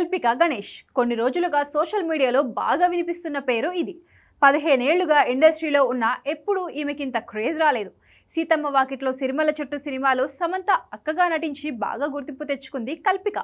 కల్పిక గణేష్. కొన్ని రోజులుగా సోషల్ మీడియాలో బాగా వినిపిస్తున్న పేరు ఇది. పదిహేనేళ్ళుగా ఇండస్ట్రీలో ఉన్న ఎప్పుడూ ఈమెకింత క్రేజ్ రాలేదు. సీతమ్మ వాకిట్లో సిరిమల చెట్టు సినిమాలో సమంత అక్కగా నటించి బాగా గుర్తింపు తెచ్చుకుంది కల్పిక.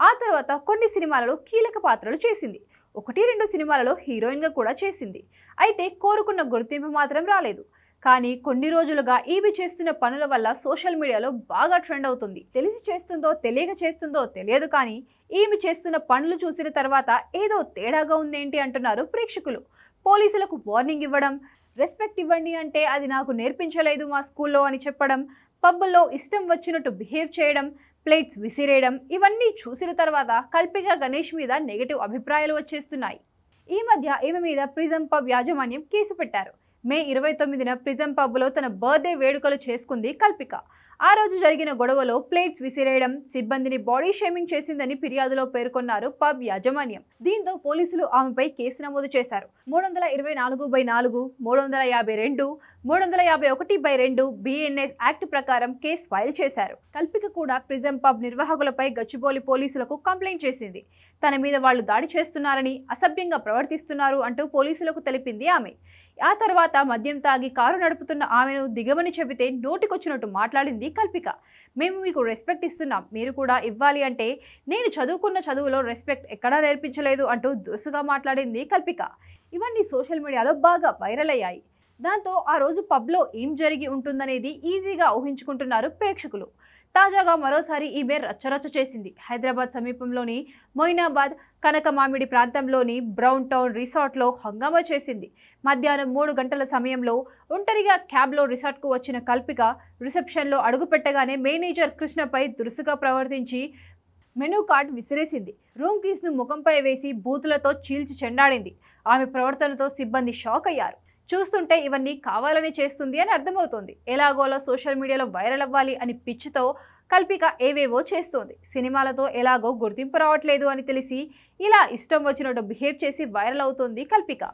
ఆ తర్వాత కొన్ని సినిమాలలో కీలక పాత్రలు చేసింది. ఒకటి రెండు సినిమాలలో హీరోయిన్గా కూడా చేసింది. అయితే కోరుకున్న గుర్తింపు మాత్రం రాలేదు. కానీ కొన్ని రోజులుగా ఈమె చేస్తున్న పనుల వల్ల సోషల్ మీడియాలో బాగా ట్రెండ్ అవుతుంది. తెలిసి చేస్తుందో తెలియక చేస్తుందో తెలియదు కానీ ఈమె చేస్తున్న పనులు చూసిన తర్వాత ఏదో తేడాగా ఉందేంటి అంటున్నారు ప్రేక్షకులు. పోలీసులకు వార్నింగ్ ఇవ్వడం రెస్పెక్ట్ ఇవ్వండి అంటే అది నాకు నేర్పించలేదు మా స్కూల్లో అని చెప్పడం పబ్బుల్లో ఇష్టం వచ్చినట్టు బిహేవ్ చేయడం ప్లేట్స్ విసిరేయడం ఇవన్నీ చూసిన తర్వాత కల్పిక గణేష్ మీద నెగటివ్ అభిప్రాయాలు వచ్చేస్తున్నాయి. ఈ మధ్య ఈమె మీద ప్రిజం పబ్ యాజమాన్యం కేసు పెట్టారు. మే ఇరవై తొమ్మిదిన ప్రిజం పబ్లో తన బర్త్డే వేడుకలు చేసుకుంది కల్పిక. ఆ రోజు జరిగిన గొడవలో ప్లేట్స్ విసిరేయడం సిబ్బందిని బాడీ షేమింగ్ చేసిందని ఫిర్యాదులో పేర్కొన్నారు పబ్ యాజమాన్యం. దీంతో పోలీసులు ఆమెపై కేసు నమోదు చేశారు. మూడు వందల ఇరవై నాలుగు బై నాలుగు మూడు వందల యాభై రెండు మూడు వందల యాభై ఒకటి బై రెండు బిఎన్ఎస్ యాక్ట్ ప్రకారం కేసు ఫైల్ చేశారు. కల్పిక కూడా ప్రిజం పబ్ నిర్వాహకులపై గచ్చిబౌలి పోలీసులకు కంప్లైంట్ చేసింది. తన మీద వాళ్ళు దాడి చేస్తున్నారని అసభ్యంగా ప్రవర్తిస్తున్నారు అంటూ పోలీసులకు తెలిపింది ఆమె. ఆ తర్వాత మద్యం తాగి కారు నడుపుతున్న ఆమెను దిగమని చెబితే నోటికొచ్చినట్టు మాట్లాడింది కల్పిక. మేము మీకు రెస్పెక్ట్ ఇస్తున్నాం. మీరు కూడా ఇవ్వాలి అంటే నేను చదువుకున్న చదువులో రెస్పెక్ట్ ఎక్కడా నేర్పించలేదు అంటూ దురుసుగా మాట్లాడింది కల్పిక. ఇవన్నీ సోషల్ మీడియాలో బాగా వైరల్ అయ్యాయి. దాంతో ఆ రోజు పబ్లో ఏం జరిగి ఉంటుందనేది ఈజీగా ఊహించుకుంటున్నారు ప్రేక్షకులు. తాజాగా మరోసారి ఈమె రచ్చరచ్చ చేసింది. హైదరాబాద్ సమీపంలోని మొయినాబాద్ కనకమామిడి ప్రాంతంలోని బ్రౌన్ టౌన్ రిసార్ట్లో హంగామా చేసింది. మధ్యాహ్నం మూడు గంటల సమయంలో ఒంటరిగా క్యాబ్లో రిసార్ట్కు వచ్చిన కల్పిక రిసెప్షన్లో అడుగుపెట్టగానే మేనేజర్ కృష్ణపై దురుసుగా ప్రవర్తించి మెనూ కార్డ్ విసిరేసింది. రూమ్ కీస్ను ముఖంపై వేసి బూతులతో చీల్చి చెండాడింది. ఆమె ప్రవర్తనతో సిబ్బంది షాక్ అయ్యారు చూస్తుంటే ఇవన్నీ కావాలని చేస్తుంది అని అర్థమవుతోంది. ఎలాగోలా సోషల్ మీడియాలో వైరల్ అవ్వాలి అని పిచ్చితో కల్పిక ఏవేవో చేస్తోంది. సినిమాలతో ఎలాగో గుర్తింపు రావట్లేదు అని తెలిసి ఇలా ఇష్టం వచ్చినట్టు బిహేవ్ చేసి వైరల్ అవుతోంది కల్పిక.